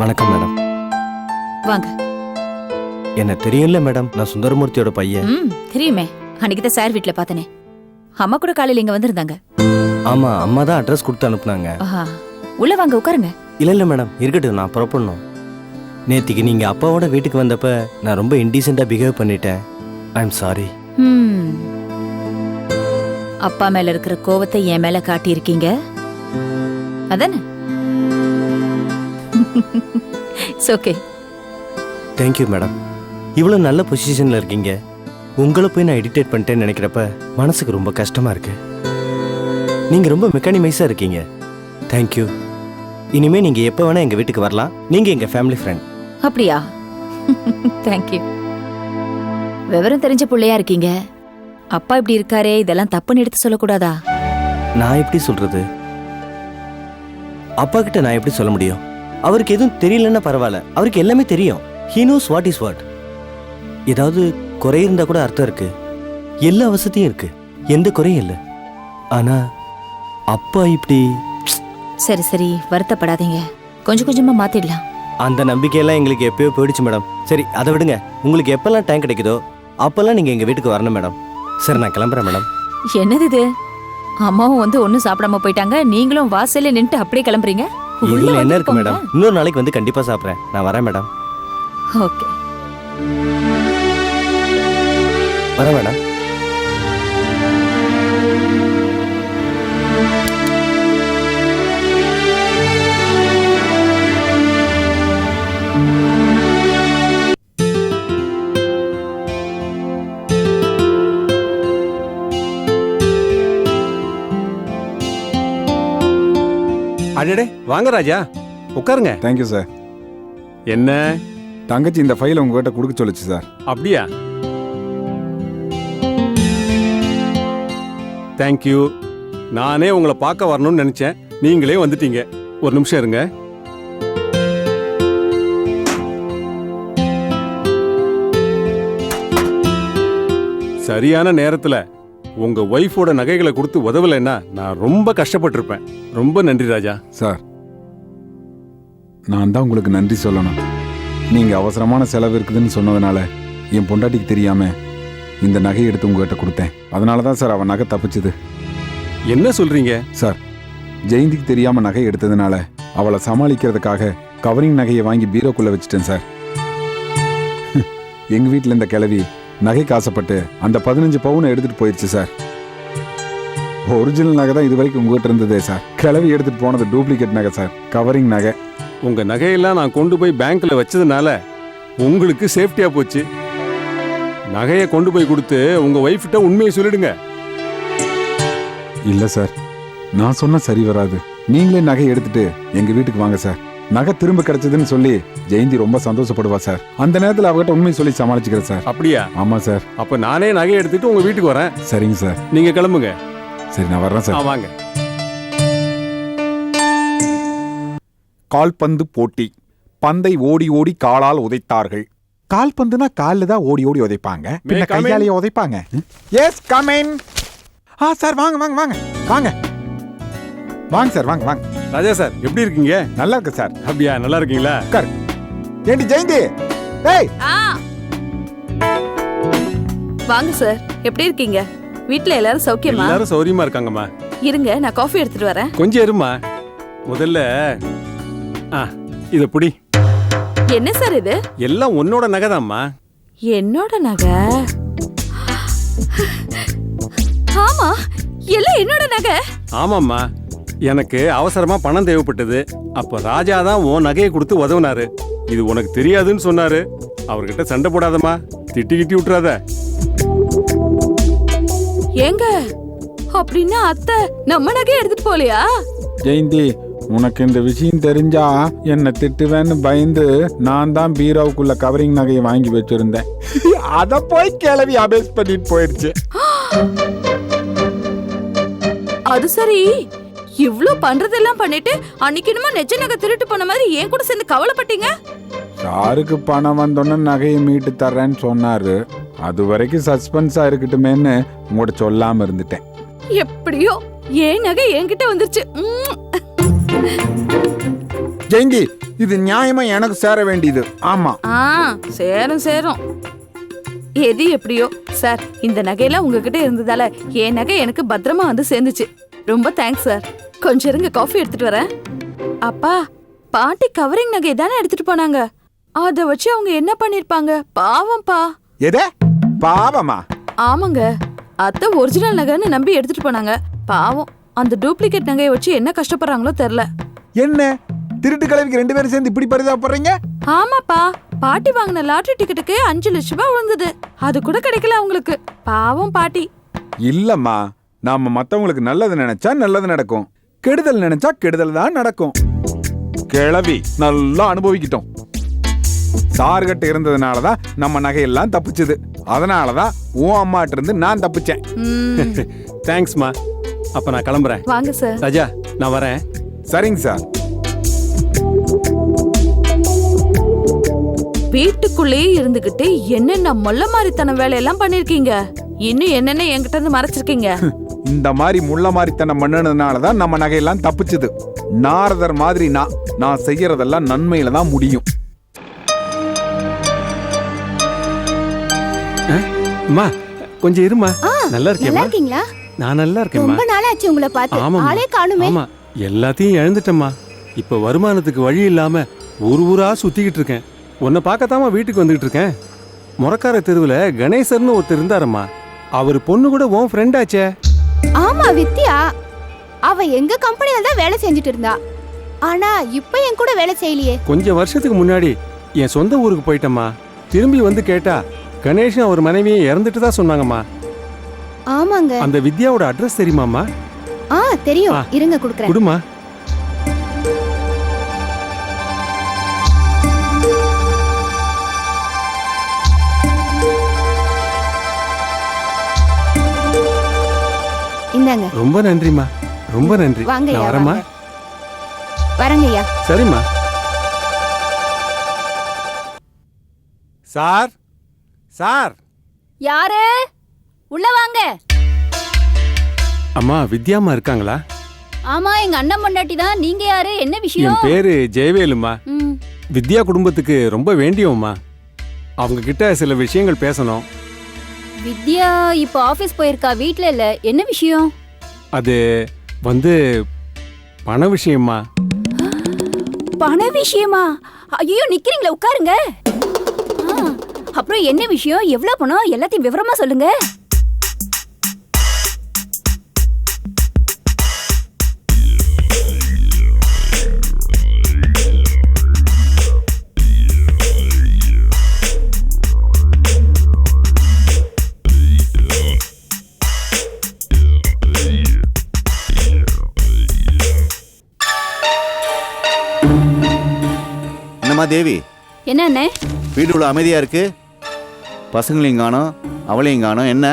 வணக்கம் மேடம் வாங்க. என்ன தெரியும்ல மேடம் நான் சுந்தரமூர்த்தியோட பையன். ம் தெரியுமே. அன்னைக்கு தான் சார் வீட்ல பார்த்தனே. அம்மா கூட காலையில இங்க வந்திருந்தாங்க. ஆமா அம்மா தான் அட்ரஸ் கொடுத்து அனுப்புனாங்க. ஆஹா. உள்ள வாங்க உட்காருங்க. இல்ல இல்ல மேடம் இருக்கட்டும் நான் புறப்படணும் நேத்திக்கு நீங்க அப்பாவோட வீட்டுக்கு வந்தப்ப நான் ரொம்ப இன்டீசெண்டா பிஹேவ் பண்ணிட்டேன். ஐ எம் சாரி ம். அப்பா மேல இருக்கிற கோவத்தை என் மேல காட்டியிருக்கீங்க? அதானே? It's okay. தேங்க்யூ மேடம் இவ்வளோ நல்ல பொசிஷன்ல இருக்கீங்க. உங்களை போய் நான் எடிட்டேட் பண்ணிட்டேன்னு நினைக்கிறப்ப மனசுக்கு ரொம்ப கஷ்டமா இருக்கு. நீங்க ரொம்ப மெக்கானிமைஸா இருக்கீங்க. தேங்க்யூ இனிமே நீங்க எப்போ வேணா எங்க வீட்டுக்கு வரலாம். நீங்க எங்க ஃபேமிலி ஃப்ரெண்ட் அப்படியா? தேங்க்யூ விவரம் தெரிஞ்ச பிள்ளையா இருக்கீங்க. அப்பா இப்படி இருக்காரே இதெல்லாம் தப்புன்னு எடுத்து சொல்லக்கூடாதா? நான் எப்படி சொல்றது? அப்பா கிட்ட நான் எப்படி சொல்ல முடியும்? அவருக்கு எதுவும் தெரியலன்னா பரவாயில்ல. அவருக்கு எல்லாமே தெரியும். He knows what is what ஏதாவது குறை இருந்தா கூட அர்த்தம் இருக்கு. எல்லா வசதியும் இருக்கு. எந்த குறையும் இல்லை. ஆனா அப்பா இப்படி சரி சரி. வருத்தப்படாதீங்க. கொஞ்சம் கொஞ்சமா மாத்திடலாம். அந்த நம்பிக்கையெல்லாம் எங்களுக்கு எப்பயோ போயிடுச்சு மேடம். சரி அதை விடுங்க. உங்களுக்கு எப்பெல்லாம் டைம் கிடைக்குதோ அப்பெல்லாம் நீங்க எங்க வீட்டுக்கு வரணும் மேடம். சரி நான் கிளம்புறேன் மேடம். என்னது இது? அம்மாவும் வந்து ஒண்ணும் சாப்பிடாம போயிட்டாங்க. நீங்களும் வாசல்ல நின்னுட்டு அப்படியே கிளம்புறீங்க? இதுல என்ன இருக்கு மேடம்? இன்னொரு நாளைக்கு வந்து கண்டிப்பா சாப்பிட்றேன். நான் வரேன் மேடம். ஓகே. வரேன் மேடம். அடடே வாங்க ராஜா. உட்காருங்க. தேங்க்யூ சார் என்ன? தங்கச்சி இந்த ஃபைலை உங்ககிட்ட கொடுக்க சொல்லுச்சு சார் அப்படியா? தேங்க்யூ நானே உங்களை பார்க்க வரணும்னு நினைச்சேன். நீங்களே வந்துட்டீங்க. ஒரு நிமிஷம் இருங்க. சரியான நேரத்துல உங்க ஒய்ஃபோட நகைகளை கொடுத்து உதவலைன்னா நான் ரொம்ப கஷ்டப்பட்டிருப்பேன். ரொம்ப நன்றி ராஜா. சார் நான் தான் உங்களுக்கு நன்றி சொல்லணும். நீங்க அவசரமான செலவு இருக்குதுன்னு சொன்னதுனால என் பொண்டாட்டிக்கு தெரியாம இந்த நகையை எடுத்து உங்ககிட்ட கொடுத்தேன். அதனால தான் சார் அவன் நகை தப்பிச்சுது. என்ன சொல்றீங்க? சார் ஜெயந்திக்கு தெரியாம நகை எடுத்ததுனால அவளை சமாளிக்கிறதுக்காக கவரிங் நகையை வாங்கி பீரோக்குள்ள வச்சுட்டேன் சார். எங்க வீட்டில் இந்த கிழவி நகைக்கு ஆசைப்பட்டு அந்த பதினஞ்சு பவுனை எடுத்துட்டு போயிடுச்சு சார். ஒரிஜினல் நகை தான் இது வரைக்கும் உங்ககிட்ட இருந்ததே சார். கிழவி எடுத்துட்டு போனது டூப்ளிகேட் நகை சார். கவரிங் நகை. உங்க நகையெல்லாம் நான் கொண்டு போய் பேங்க்ல வச்சதுனால உங்களுக்கு சேஃப்டியா போச்சு. நகையை கொண்டு போய் கொடுத்து உங்க ஒய்ஃப்கிட்ட உண்மையை சொல்லிடுங்க. இல்ல சார். நான் சொன்ன சரி வராது. நீங்களே நகை எடுத்துட்டு எங்க வீட்டுக்கு வாங்க சார். நகை திரும்ப கிடைச்சதுன்னு சொல்லி ஜெயந்தி ரொம்ப சந்தோஷப்படுவா சார். அந்த நேரத்தில் அவகிட்ட உண்மை சொல்லி சமாளிச்சுக்கிறேன் சார். அப்படியா? ஆமா சார். அப்ப நானே நகையை எடுத்துட்டு உங்க வீட்டுக்கு வரேன். சரிங்க சார். நீங்க கிளம்புங்க. சரி நான் வர்றேன் ஆ, சார் வாங்க. கால்பந்து போட்டி. பந்தை ஓடி ஓடி காலால் உதைத்தார்கள். கால்பந்துனா கால்ல தான் ஓடி ஓடி உதைப்பாங்க. பின்ன come in? கையாலேயே உதைப்பாங்க. எஸ் கமின் ஆ சார் வாங்க வாங்க வாங்க. வாங்க. வாங்க சார் வாங்க வாங்க. ராஜா சார் எப்படி இருக்கீங்க? நல்லா இருக்கு சார். அப்படியா நல்லா இருக்கீங்களா? உட்காரு ஏண்டி ஜெயந்தி? ஏய்! வாங்க சார் எப்படி இருக்கீங்க? வீட்ல எல்லாரும் சௌக்கியமா? எல்லாரும் சௌரியமா இருக்காங்கம்மா. இருங்க நான் காஃபி எடுத்துட்டு வரேன். கொஞ்சம் இருமா முதல்ல ஆ இத புடி. என்ன சார் இது? எல்லாம் உன்னோட நகைதாம்மா. என்னோட நகை? ஆமா எல்லாம் என்னோட நகை. ஆமாம்மா. எனக்கு அவசரமா பணம் தேவைப்பட்டது. அப்ப ராஜா தான் உன் நகையை கொடுத்து உதவுனாரு. இது உனக்கு தெரியாதுன்னு சொன்னாரு. அவர்கிட்ட சண்டை போடாதம்மா. திட்டி கிட்டி விட்டுறாத. ஏங்க அப்படின்னா அத்தை நம்ம நகையை எடுத்துட்டு போலையா ஜெயந்தி உனக்கு இந்த விஷயம் தெரிஞ்சா என்ன திட்டுவேன்னு பயந்து நான் தான் பீரோவுக்குள்ள கவரிங் நகையை வாங்கி வச்சிருந்தேன். அத போய் கிளவி அபேஸ் பண்ணிட்டு போயிடுச்சு. அது சரி. இவ்ளோ பண்றதெல்லாம் பண்ணிட்டு அன்னைக்கு என்னமோ நெஜ நகை திருட்டு போன மாதிரி ஏன் கூட சேர்ந்து கவலைப்பட்டீங்க? சாருக்கு பணம் வந்தோன்னே நகையை மீட்டு தர்றேன்னு சொன்னாரு. அது வரைக்கும் சஸ்பென்ஸா இருக்கட்டுமேன்னு உங்கள்கிட்ட சொல்லாம இருந்துட்டேன். எப்படியோ ஏன் நகை என்கிட்ட வந்துருச்சு. ஜெயந்தி இது நியாயமா எனக்கு சேர வேண்டியது. ஆமா. ஆ சேரும் சேரும். எது எப்படியோ சார் இந்த நகையெல்லாம் உங்ககிட்ட இருந்ததால என் நகை எனக்கு பத்திரமா வந்து சேர்ந்துச்சு. ரொம்ப தேங்க்ஸ் சார். கொஞ்சம் இருங்க காஃபி எடுத்துட்டு வரேன். அப்பா பாட்டி கவரிங் நகை தானே எடுத்துட்டு போனாங்க. அத வச்சு அவங்க என்ன பண்ணிருப்பாங்க? பாவம்ப்பா. எதே? பாவமா? ஆமாங்க. அத்தை ஒரிஜினல் நகைன்னு நம்பி எடுத்துட்டு போனாங்க. பாவம் அந்த டூப்ளிகேட் நகையை வச்சு என்ன கஷ்டப்படுறாங்களோ தெரியல. என்ன? திருட்டு கிழவிக்கு ரெண்டு பேரும் சேர்ந்து இப்படி பரிதாபப்படுறீங்க? ஆமாப்பா. பாட்டி வாங்கின லாட்டரி டிக்கெட்டுக்கு அஞ்சு லட்ச ரூபாய் விழுந்தது. அது கூட கிடைக்கல அவங்களுக்கு. பாவம் பாட்டி. இல்லம்மா. நாம மத்தவங்களுக்கு நல்லது நினைச்சா நல்லது நடக்கும். கெடுதல் நினைச்சா கெடுதல் தான் நடக்கும். கிழவி நல்லா அனுபவிக்கிட்டோம். சார்கிட்ட இருந்ததுனால தான் நம்ம நகையெல்லாம் தப்பிச்சது. அதனால தான் உன் அம்மாட்ட இருந்து நான் தப்பிச்சேன். ம், தேங்க்ஸ்மா அப்ப நான் கிளம்புறேன். வாங்க சார் ராஜா நான் வரேன். சரிங்க சார் வீட்டுக்குள்ளேயே இருந்துகிட்டு என்னென்ன மொல்ல மாதிரித்தன வேலையெல்லாம் பண்ணிருக்கீங்க? இன்னும் என்னென்ன என்கிட்ட இருந்து மறைச்சிருக்கீங்க? இந்த மாதிரி முள்ள மாதிரித்தனம் பண்ணுனதுனால தான் நம்ம நகையெல்லாம் தப்பிச்சது. நாரதர் மாதிரி நான் நான் செய்யறதெல்லாம் நன்மையில தான் முடியும். அம்மா கொஞ்சம் இருமா. நல்லா நல்லா இருக்கேம்மா. இருக்கீங்களா? நான் நல்லா இருக்கேம்மா. ரொம்ப நாளாச்சு உங்களை பார்த்து. ஆளே காணுமே. ஆமா எல்லாத்தையும் இழந்துட்டேம்மா. இப்ப வருமானத்துக்கு வழி இல்லாம ஊர் ஊரா சுத்திக்கிட்டு இருக்கேன். உன்னை பார்க்கத்தாம்மா வீட்டுக்கு வந்துகிட்டு இருக்கேன். முறக்கார தெருவுல கணேசர்னு ஒருத்தர் இருந்தாரம்மா. அவர் பொண்ணு கூட உன் ஃப்ரெண்ட் ஆச்சே. ஆமா வித்யா. அவ எங்க கம்பெனில தான் வேலை செஞ்சுட்டு இருந்தா. ஆனா இப்ப என் கூட வேலை செய்யலையே. கொஞ்சம் வருஷத்துக்கு முன்னாடி என் சொந்த ஊருக்கு போயிட்டம்மா. திரும்பி வந்து கேட்டா கணேஷும் அவர் மனைவியும் இறந்துட்டு தான் சொன்னாங்கம்மா. ஆமாங்க. அந்த வித்யாவோட அட்ரஸ் தெரியுமாம்மா? ஆ தெரியும். இருங்க குடுக்குறேன். குடுமா இந்தாங்க ரொம்ப நன்றிம்மா. ரொம்ப நன்றி. வாங்க நான் ஐயா வரேம்மா. வாங்க. வரேங்க ஐயா சரிம்மா. சார்? சார்? யாரு? உள்ள வாங்க. அம்மா வித்யாம்மா இருக்காங்களா? ஆமா எங்க அண்ணன் பொண்டாட்டி தான். நீங்க யாரு? என்ன என் பேரு ஜெயவேலும்மா. ம், வித்யா குடும்பத்துக்கு ரொம்ப வேண்டியவம்மா. அவங்க கிட்ட சில விஷயங்கள் பேசணும். வித்யா இப்போ ஆபீஸ் போயிருக்கா? வீட்ல இல்ல. என்ன விஷயம்? அது வந்து பண விஷயம்மா பண விஷயமா? ஐயோ நிக்கிறீங்களா? உட்காருங்க. அப்புறம் என்ன விஷயம்? எவ்வளவு பணம்? எல்லாத்தையும் விவரமா சொல்லுங்க. தேவி என்ன அண்ணே? வீடு இவ்வளோ அமைதியா இருக்கு? பசங்களையும் காணோம் அவளையும் காணோம். என்ன?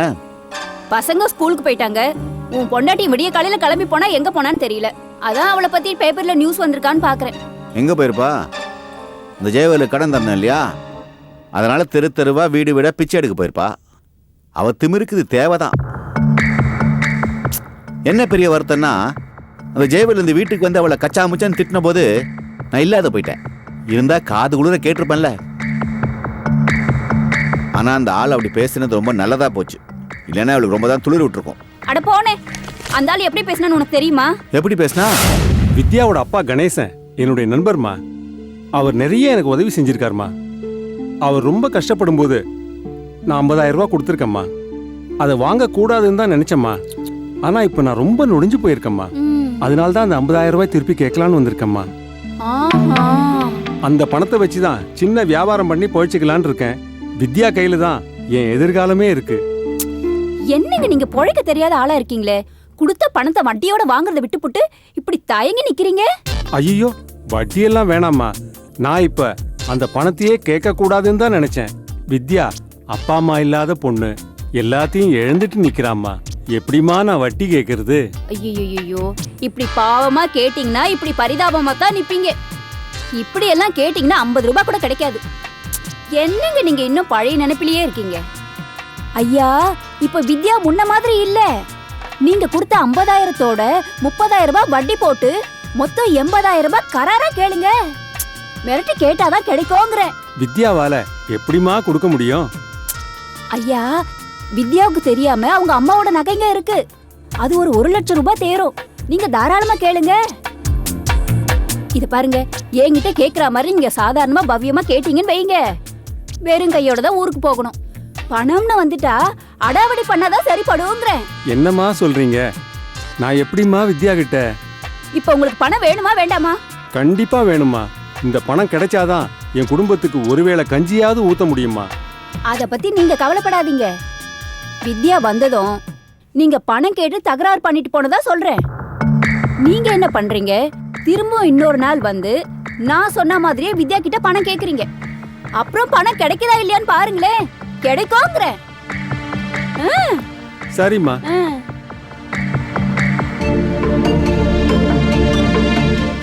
பசங்க ஸ்கூலுக்கு போயிட்டாங்க. உன் பொண்டாட்டி விடிய காலையில கிளம்பி போனா எங்க போனான்னு தெரியல. அதான் அவளை பத்தி பேப்பர்ல நியூஸ் வந்திருக்கான்னு பாக்குறேன். எங்க போயிருப்பா? இந்த ஜெயவேலு கடன் தந்தேன் இல்லையா? அதனால தெரு தெருவா வீடு வீட பிச்சை எடுக்க போயிருப்பா. அவ திமிருக்கு இது தேவைதான். என்ன பெரிய வருத்தம்னா அந்த ஜெயவேலு இந்த வீட்டுக்கு வந்து அவளை கச்சா முச்சான்னு திட்டின போது நான் இல்லாத போயிட்டேன். இருந்தா காது குளிர கேட்டிருப்பேன்ல. ஆனா அந்த ஆள் அப்படி பேசினது ரொம்ப நல்லதா போச்சு. இல்லைன்னா அவளுக்கு ரொம்ப தான் துளிர் விட்டுருக்கும். அட போனே. அந்த ஆள் எப்படி பேசினான்னு உனக்கு தெரியுமா? எப்படி பேசினா? வித்யாவோட அப்பா கணேசன் என்னுடைய நண்பர்மா. அவர் நிறைய எனக்கு உதவி செஞ்சிருக்காருமா. அவர் ரொம்ப கஷ்டப்படும் போது நான் ஐம்பதாயிரம் ரூபாய் கொடுத்துருக்கேம்மா. அதை வாங்கக்கூடாதுன்னு தான் நினைச்சேம்மா. ஆனா இப்போ நான் ரொம்ப நொடிஞ்சு போயிருக்கேம்மா. அதனால தான் அந்த ஐம்பதாயிரம் ரூபாய் திருப்பி கேட்கலான்னு வந்திருக்கேம்மா. ஆஹா. அந்த பணத்தை வச்சு தான் சின்ன வியாபாரம் பண்ணி பொழைச்சிக்கலான்னு இருக்கேன். வித்யா கையில தான் என் எதிர்காலமே இருக்கு. என்னங்க நீங்க பொழைக்க தெரியாத ஆளா இருக்கீங்களே? கொடுத்த பணத்தை வட்டியோட வாங்குறத விட்டுப்புட்டு இப்படி தயங்கி நிக்கிறீங்க? ஐயோ வட்டியெல்லாம் வேணாம்மா. நான் இப்ப அந்த பணத்தையே கேட்க கூடாதுன்னு தான் நினைச்சேன். வித்யா அப்பா அம்மா இல்லாத பொண்ணு. எல்லாத்தையும் இழந்துட்டு நிக்கிறாம்மா. எப்படிம்மா நான் வட்டி கேட்கறது? ஐயோ இப்படி பாவமா கேட்டீங்கன்னா இப்படி பரிதாபமா தான் நிப்பீங்க. இப்படி எல்லாம் கேட்டீங்கன்னா ஐம்பது ரூபாய் கூட கிடைக்காது. என்னங்க நீங்க இன்னும் பழைய நினைப்பிலேயே இருக்கீங்க? ஐயா இப்ப வித்யா முன்ன மாதிரி இல்ல. நீங்க கொடுத்த ஐம்பதாயிரத்தோட முப்பதாயிரம் ரூபாய் வட்டி போட்டு மொத்தம் எண்பதாயிரம் ரூபாய் கராரா கேளுங்க. மிரட்டி கேட்டாதான் கிடைக்குங்கிறேன் வித்யாவால எப்படிம்மா கொடுக்க முடியும்? ஐயா வித்யாவுக்கு தெரியாம அவங்க அம்மாவோட நகைங்க இருக்கு. அது ஒரு ஒரு லட்சம் ரூபாய் தேரும். நீங்க தாராளமா கேளுங்க. இத பாருங்க என்கிட்ட கேக்குற மாதிரி நீங்க சாதாரணமா பவ்யமா கேட்டீங்கன்னு வைங்க. வெறும் கையோட தான் ஊருக்கு போகணும். பணம்னு வந்துட்டா அடாவடி பண்ணாதான் சரிப்படுங்கிறேன் என்னம்மா சொல்றீங்க? நான் எப்படிம்மா வித்யா கிட்ட? இப்ப உங்களுக்கு பணம் வேணுமா வேண்டாமா? கண்டிப்பா வேணுமா இந்த பணம் கிடைச்சாதான் என் குடும்பத்துக்கு ஒருவேளை கஞ்சியாவது ஊத்த முடியுமா? அத பத்தி நீங்க கவலைப்படாதீங்க. வித்யா வந்ததும் நீங்க பணம் கேட்டு தகராறு பண்ணிட்டு போனதா சொல்றேன். நீங்க என்ன பண்றீங்க? திரும்ப இன்னொரு நாள் வந்து நான் சொன்ன மாதிரியே வித்யா கிட்ட பணம் கேக்குறீங்க. அப்புறம் பணம் கிடைக்குதா இல்லையான்னு பாருங்களேன். கிடைக்குங்கிறேன் ஆ, சரிம்மா.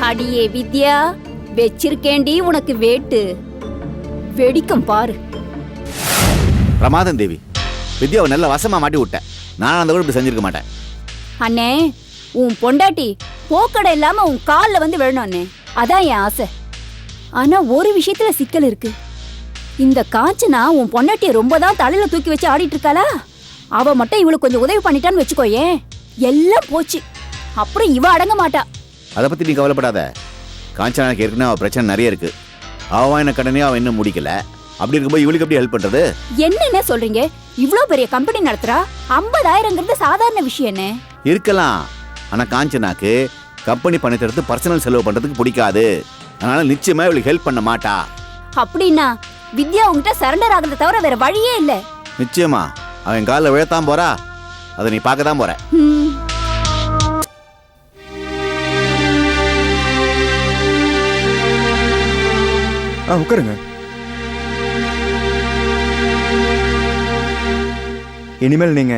அடியே வித்யா வச்சிருக்கேண்டி உனக்கு வேட்டு. வெடிக்கும் பாரு. பிரமாதம் தேவி. வித்யாவை நல்ல வசமா மாட்டி விட்டேன். நான் அந்த கூட இப்படி செஞ்சிருக்க மாட்டேன். அண்ணே உன் பொண்டாட்டி போக்கடை இல்லாம உன் கால்ல வந்து விழணும் அண்ணே அதான் என் ஆசை. ஆனா ஒரு விஷயத்துல சிக்கல் இருக்கு. இந்த காஞ்சனா உன் பொண்டாட்டிய ரொம்ப தான் தலையில தூக்கி வச்சு ஆடிட்டு இருக்காளா? அவ மட்டும் இவளுக்கு கொஞ்சம் உதவி பண்ணிட்டான்னு வச்சுக்கோயேன் எல்லாம் போச்சு. அப்புறம் இவ அடங்க மாட்டா. அதை பத்தி நீ கவலைப்படாத. காஞ்சனாக்கு ஏற்கனவே அவ பிரச்சனை நிறைய இருக்கு. அவன் கடனே அவன் இன்னும் முடிக்கல. அப்படி இருக்கும்போது இவளுக்கு எப்படி ஹெல்ப் பண்றது? என்னென்ன சொல்றீங்க? இவ்ளோ பெரிய கம்பெனி நடத்துறா? ஐம்பதாயிரங்கிறது சாதாரண விஷயம் என்ன? இருக்கலாம். ஆனா காஞ்சனாக்கு கம்பெனி பணத்தை எடுத்து பர்சனல் செலவு பண்றதுக்கு பிடிக்காது. அதனால நிச்சயமா இவளுக்கு ஹெல்ப் பண்ண மாட்டா. அப்படின்னா வித்யா உங்ககிட்ட சரண்டர் ஆகுறத தவிர வேற வழியே இல்ல. நிச்சயமா. அவன் காலில் விழத்தான் போறா. அதை நீ பார்க்க தான் போற. ஆ உட்காருங்க. இனிமேல் நீங்க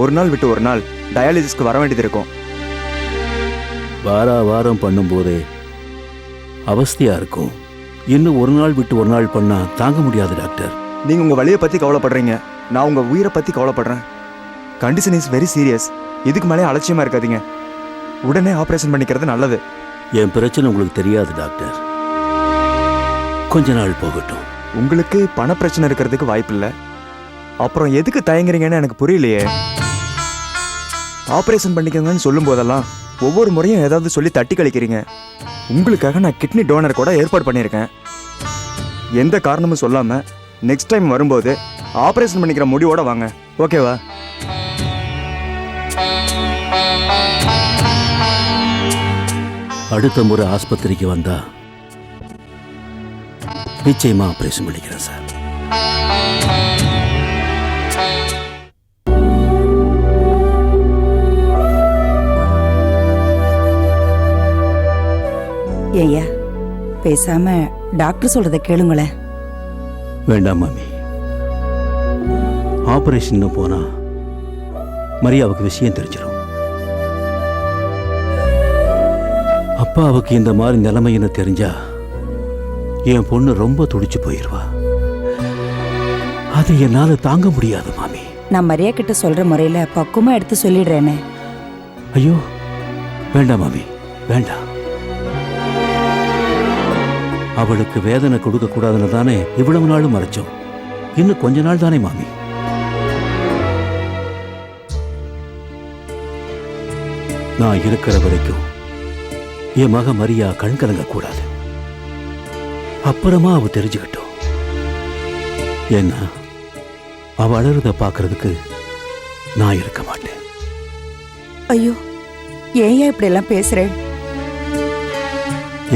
ஒரு நாள் விட்டு ஒரு நாள் டயாலிசிஸ்க்கு வர வேண்டியது இருக்கும். வாரா வாரம் பண்ணும்போதே அவஸ்தையா இருக்கும். இன்னும் ஒரு நாள் விட்டு ஒரு நாள் பண்ணா தாங்க முடியாது டாக்டர். நீங்க உங்க வழியை பத்தி கவலைப்படுறீங்க. நான் உங்க உயிரை பத்தி கவலைப்படுறேன். கண்டிஷன் இஸ் வெரி சீரியஸ் இதுக்கு மேலே அலட்சியமா இருக்காதீங்க. உடனே ஆபரேஷன் பண்ணிக்கிறது நல்லது. என் பிரச்சனை உங்களுக்கு தெரியாது டாக்டர். கொஞ்ச நாள் போகட்டும். உங்களுக்கு பண பிரச்சனை இருக்கிறதுக்கு வாய்ப்பில்லை அப்புறம் எதுக்கு தயங்குறீங்கன்னு எனக்கு புரியலையே. ஆபரேஷன் பண்ணிக்கோங்கன்னு சொல்லும் போதெல்லாம் ஒவ்வொரு முறையும் ஏதாவது சொல்லி தட்டி கழிக்கிறீங்க. உங்களுக்காக நான் கிட்னி டோனர் கூட ஏற்பாடு பண்ணியிருக்கேன். எந்த காரணமும் சொல்லாமல் நெக்ஸ்ட் டைம் வரும்போது ஆப்ரேஷன் பண்ணிக்கிற முடிவோட வாங்க. ஓகேவா அடுத்த முறை ஆஸ்பத்திரிக்கு வந்தா நிச்சயமா ஆப்ரேஷன் பண்ணிக்கிறேன் சார். ஏய்யா பேசாம டாக்டர் சொல்றத கேளுங்களேன் வேண்டாம் மாமி. ஆபரேஷன் போனா மரியாவுக்கு விஷயம் தெரிஞ்சிடும் அப்பாவுக்கு இந்த மாதிரி நிலைமைன்னு தெரிஞ்சா என் பொண்ணு ரொம்ப துடிச்சு போயிடுவா அதை என்னால தாங்க முடியாது மாமி. நான் மரியா கிட்ட சொல்ற முறையில பக்குவமா எடுத்து சொல்லிடுறேனே. ஐயோ வேண்டாம் மாமி வேண்டாம். அவளுக்கு வேதனை கொடுக்க கூடாதுன்னு தானே இவ்வளவு நாளும் மறைச்சோம். இன்னும் கொஞ்ச நாள் தானே மாமி? நான் இருக்கிற வரைக்கும் என் மக மரியா கண் கலங்க கூடாது அப்புறமா அவ தெரிஞ்சுக்கிட்டோம். ஏன்னா அவ அழறத பார்க்கறதுக்கு நான் இருக்க மாட்டேன். ஐயோ ஏன்யா இப்படி எல்லாம் பேசுறேன்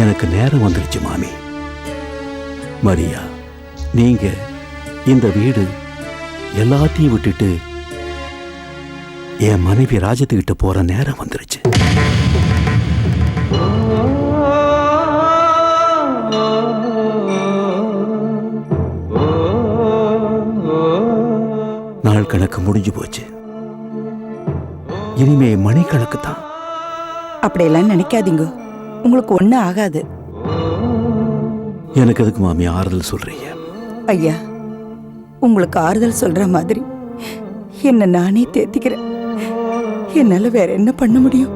எனக்கு நேரம் வந்துருச்சு மாமி. மரியா நீங்க இந்த வீடு எல்லாத்தையும் விட்டுட்டு என் மனைவி ராஜத்துக்கிட்ட போற நேரம் வந்துருச்சு. நாள் கணக்கு முடிஞ்சு போச்சு. இனிமே மணிக்கணக்கு தான் அப்படியெல்லாம் நினைக்காதீங்க. உங்களுக்கு ஒன்றும் ஆகாது. எனக்கு எதுக்கு மாமி ஆறுதல் சொல்றீங்க? ஐயா உங்களுக்கு ஆறுதல் சொல்ற மாதிரி என்ன நானே தேத்திக்கிறேன். என்னால வேற என்ன பண்ண முடியும்?